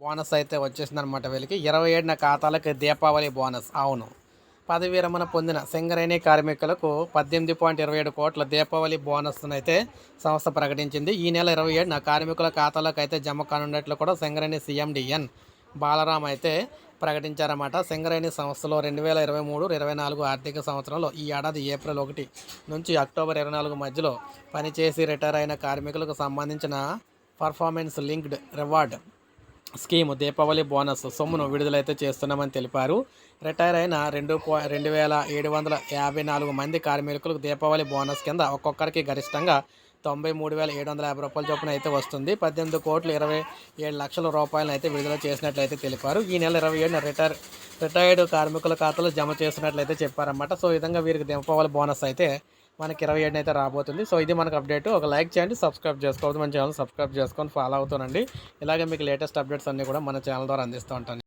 Bonus అయితే వచ్చేసింది అనమాట వీళ్ళకి. ఇరవై ఏడున ఖాతాలకు దీపావళి బోనస్. అవును. పదవి విరమణ పొందిన సింగరేణి కార్మికులకు పద్దెనిమిది పాయింట్ ఇరవై ఏడు కోట్ల దీపావళి బోనస్ను అయితే సంస్థ ప్రకటించింది. ఈ నెల ఇరవై ఏడున కార్మికుల ఖాతాలకు అయితే జమ కానున్నట్లు కూడా సింగరేణి సీఎండిఎన్ బాలరాం అయితే ప్రకటించారన్నమాట. సింగరేణి సంస్థలో రెండు వేల ఇరవై మూడు ఇరవై నాలుగు ఆర్థిక సంవత్సరంలో ఈ ఏడాది ఏప్రిల్ ఒకటి నుంచి అక్టోబర్ ఇరవై నాలుగు మధ్యలో పనిచేసి రిటైర్ అయిన కార్మికులకు సంబంధించిన performance linked reward scheme Deepavali bonus సొమ్మును విడుదలైతే చేస్తున్నామని తెలిపారు. రిటైర్ అయిన రెండు పా రెండు వేల ఏడు వందల యాభై నాలుగు మంది కార్మికులకు దీపావళి బోనస్ కింద ఒక్కొక్కరికి గరిష్టంగా తొంభై మూడు వేల ఏడు వందల యాభై రూపాయల చొప్పున అయితే వస్తుంది. పద్దెనిమిది కోట్లు ఇరవై ఏడు లక్షల రూపాయలను అయితే విడుదల చేసినట్లయితే తెలిపారు. ఈ నెల ఇరవై ఏడున రిటైర్ రిటైర్డ్ కార్మికుల ఖాతాలో జమ చేసినట్లయితే చెప్పారన్నమాట. సో ఈ విధంగా వీరికి దీపావళి బోనస్ అయితే మనకి ఇరవై ఏడున అయితే రాబోతుంది. సో ఇది మనకు అప్డేట్. ఒక లైక్ చేయండి సబ్స్క్రైబ్ చేసుకోవద్దు. మన ఛానల్ సబ్స్క్రైబ్ చేసుకొని ఫాలో అవుతానండి ఇలాగే మీకు లేటెస్ట్ అప్డేట్స్ అన్నీ కూడా మన ఛానల్ ద్వారా అందిస్తూ ఉంటాను.